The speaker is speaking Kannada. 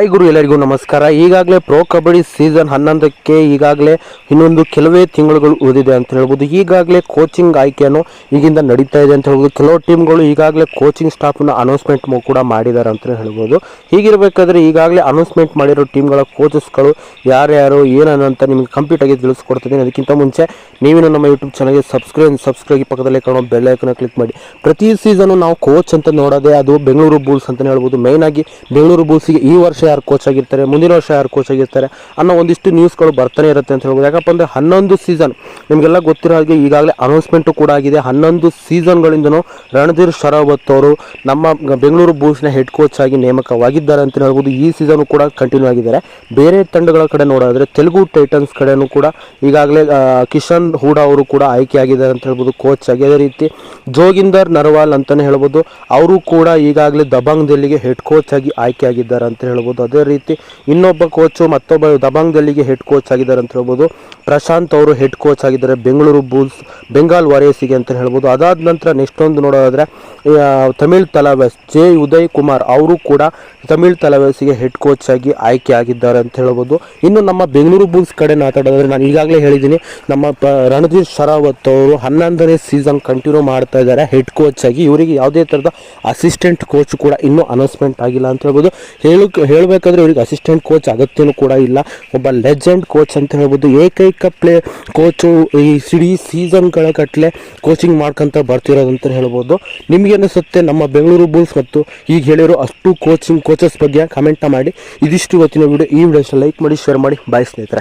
ಹಾಯ್ ಗುರು, ಎಲ್ಲರಿಗೂ ನಮಸ್ಕಾರ. ಈಗಾಗಲೇ ಪ್ರೋ ಕಬಡ್ಡಿ ಸೀಸನ್ ಹನ್ನೊಂದಕ್ಕೆ ಈಗಾಗಲೇ ಇನ್ನೊಂದು ಕೆಲವೇ ತಿಂಗಳುಗಳು ಉಳಿದಿದೆ ಅಂತ ಹೇಳ್ಬೋದು. ಈಗಾಗಲೇ ಕೋಚಿಂಗ್ ಆಯ್ಕೆಯನ್ನು ಈಗಿಂದ ನಡೀತಾ ಇದೆ ಅಂತ ಹೇಳ್ಬೋದು. ಕೆಲವು ಟೀಮ್ಗಳು ಈಗಾಗಲೇ ಕೋಚಿಂಗ್ ಸ್ಟಾಫ್ನ ಅನೌನ್ಸ್ಮೆಂಟ್ ಕೂಡ ಮಾಡಿದ್ದಾರೆ ಅಂತಲೇ ಹೇಳ್ಬೋದು. ಹೀಗಿರಬೇಕಾದ್ರೆ ಈಗಾಗಲೇ ಅನೌನ್ಸ್ಮೆಂಟ್ ಮಾಡಿರೋ ಟೀಮ್ಗಳ ಕೋಚಸ್ಗಳು ಯಾರ್ಯಾರು ಏನಂತ ನಿಮಗೆ ಕಂಪ್ಲೀಟ್ ಆಗಿ ತಿಳಿಸ್ಕೊಡ್ತೀನಿ ಅದಕ್ಕಿಂತ ಮುಂಚೆ ನೀವೇನು ನಮ್ಮ ಯೂಟ್ಯೂಬ್ ಚಾನಲ್ಗೆ ಸಬ್ಸ್ಕ್ರೈಬ್ ಸಬ್ಸ್ಕ್ರೈಬ್ ಪಕ್ಕದಲ್ಲೇ ಕಾಣೋ ಬೆಲ್ ಐಕನ್ ಕ್ಲಿಕ್ ಮಾಡಿ. ಪ್ರತಿ ಸೀಸನು ನಾವು ಕೋಚ್ ಅಂತ ನೋಡೋದೇ ಅದು ಬೆಂಗಳೂರು ಬುಲ್ಸ್ ಅಂತಲೇ ಹೇಳ್ಬೋದು. ಮೇಯ್ನಾಗಿ ಬೆಂಗಳೂರು ಬುಲ್ಸ್ಗೆ ಈ ವರ್ಷ ಯಾರು ಕೋಚ್ ಆಗಿರ್ತಾರೆ, ಮುಂದಿನ ವರ್ಷ ಯಾರು ಕೋಚ್ ಆಗಿರ್ತಾರೆ ಅನ್ನೋ ಒಂದಿಷ್ಟು ನ್ಯೂಸ್ಗಳು ಬರ್ತಾನೆ ಇರುತ್ತೆ ಅಂತ ಹೇಳ್ಬೋದು. ಯಾಕಪ್ಪ ಅಂದರೆ ಹನ್ನೊಂದು ಸೀಸನ್ ನಿಮಗೆಲ್ಲ ಗೊತ್ತಿರೋ ಹಾಗೆ ಈಗಾಗಲೇ ಅನೌನ್ಸ್ಮೆಂಟು ಕೂಡ ಆಗಿದೆ. ಹನ್ನೊಂದು ಸೀಸನ್ಗಳಿಂದನೂ ರಣಧೀರ್ ಶರಾವತ್ ಅವರು ನಮ್ಮ ಬೆಂಗಳೂರು ಬುಲ್ಸ್ನ ಹೆಡ್ ಕೋಚ್ ಆಗಿ ನೇಮಕವಾಗಿದ್ದಾರೆ ಅಂತ ಹೇಳ್ಬೋದು. ಈ ಸೀಸನ್ ಕೂಡ ಕಂಟಿನ್ಯೂ ಆಗಿದ್ದಾರೆ. ಬೇರೆ ತಂಡಗಳ ಕಡೆ ನೋಡೋದಾದ್ರೆ ತೆಲುಗು ಟೈಟನ್ಸ್ ಕಡೆಯೂ ಕೂಡ ಈಗಾಗಲೇ ಕಿಶನ್ ಹೂಡಾ ಅವರು ಕೂಡ ಆಯ್ಕೆಯಾಗಿದ್ದಾರೆ ಅಂತ ಹೇಳ್ಬೋದು ಕೋಚ್ ಆಗಿ. ಅದೇ ರೀತಿ ಜೋಗಿಂದರ್ ನರ್ವಾಲ್ ಅಂತಲೇ ಹೇಳ್ಬೋದು. ಅವರು ಕೂಡ ಈಗಾಗಲೇ ದಬಾಂಗ್ ದೆಲ್ಲಿಗೆ ಹೆಡ್ ಕೋಚ್ ಆಗಿ ಆಯ್ಕೆಯಾಗಿದ್ದಾರೆ ಅಂತ ಹೇಳ್ಬೋದು. ಅದೇ ರೀತಿ ಇನ್ನೊಬ್ಬ ಕೋಚು ಮತ್ತೊಬ್ಬ ದಬಾಂಗ್ ದಲ್ಲಿಗೆ ಹೆಡ್ ಕೋಚ್ ಆಗಿದ್ದಾರೆ ಅಂತ ಹೇಳ್ಬೋದು. ಪ್ರಶಾಂತ್ ಅವರು ಹೆಡ್ ಕೋಚ್ ಆಗಿದ್ದಾರೆ. ಬೆಂಗಳೂರು ಬುಲ್ಸ್, ಬೆಂಗಾಲ್ ವಾರಿಯರ್ಸಿಗೆ ಅಂತ ಹೇಳ್ಬೋದು. ಅದಾದ ನಂತರ ನೆಕ್ಸ್ಟ್ ಒಂದು ನೋಡೋದಾದರೆ ತಮಿಳ್ ತಲವೇಸ್ ಜೆ. ಉದಯ್ ಕುಮಾರ್ ಅವರು ಕೂಡ ತಮಿಳ್ ತಲವೇಸಿಗೆ ಹೆಡ್ ಕೋಚ್ ಆಗಿ ಆಯ್ಕೆ ಆಗಿದ್ದಾರೆ ಅಂತ ಹೇಳ್ಬೋದು. ಇನ್ನು ನಮ್ಮ ಬೆಂಗಳೂರು ಬುಲ್ಸ್ ಕಡೆ ಮಾತಾಡೋದಾದ್ರೆ ನಾನು ಈಗಾಗಲೇ ಹೇಳಿದ್ದೀನಿ, ನಮ್ಮ ರಣಧೀರ್ ಶರಾವತ್ ಅವರು ಹನ್ನೊಂದನೇ ಸೀಸನ್ ಕಂಟಿನ್ಯೂ ಮಾಡ್ತಾ ಇದ್ದಾರೆ. ಹೆಡ್ ಕೋಚ್ ಆಗಿ ಇವರಿಗೆ ಯಾವುದೇ ಥರದ ಅಸಿಸ್ಟೆಂಟ್ ಕೋಚ್ ಕೂಡ ಇನ್ನೂ ಅನೌನ್ಸ್ಮೆಂಟ್ ಆಗಿಲ್ಲ ಅಂತ ಹೇಳ್ಬೋದು. ಹೇಳಕ್ಕೆ ಹೇಳಬೇಕಾದ್ರೆ ಇವರಿಗೆ ಅಸಿಸ್ಟೆಂಟ್ ಕೋಚ್ ಅಗತ್ಯನೂ ಕೂಡ ಇಲ್ಲ. ಒಬ್ಬ ಲೆಜೆಂಡ್ ಕೋಚ್ ಅಂತ ಹೇಳ್ಬೋದು. ಏಕೈಕ ಪ್ಲೇ ಕೋಚು ಈ ಸೀಸನ್ ಸೀಸನ್ಗಳ ಗಟ್ಟಲೆ ಕೋಚಿಂಗ್ ಮಾಡ್ಕೊಂತ ಬರ್ತಿರೋದು ಅಂತ ಹೇಳ್ಬೋದು. ನಿಮ್ಗೆ ಅನಿಸುತ್ತೆ ನಮ್ಮ ಬೆಂಗಳೂರು ಬುಲ್ಸ್ ಮತ್ತು ಈಗ ಹೇಳಿರೋ ಅಷ್ಟು ಕೋಚಿಂಗ್ ಕೋಚಸ್ ಬಗ್ಗೆ ಕಮೆಂಟ್ ಮಾಡಿ. ಇದಿಷ್ಟು ಇವತ್ತಿನ ವಿಡಿಯೋ ಈ ವಿಡಿಯೋ ಲೈಕ್ ಮಾಡಿ ಶೇರ್ ಮಾಡಿ. ಬಾಯ್ ಸ್ನೇಹಿತರೆ.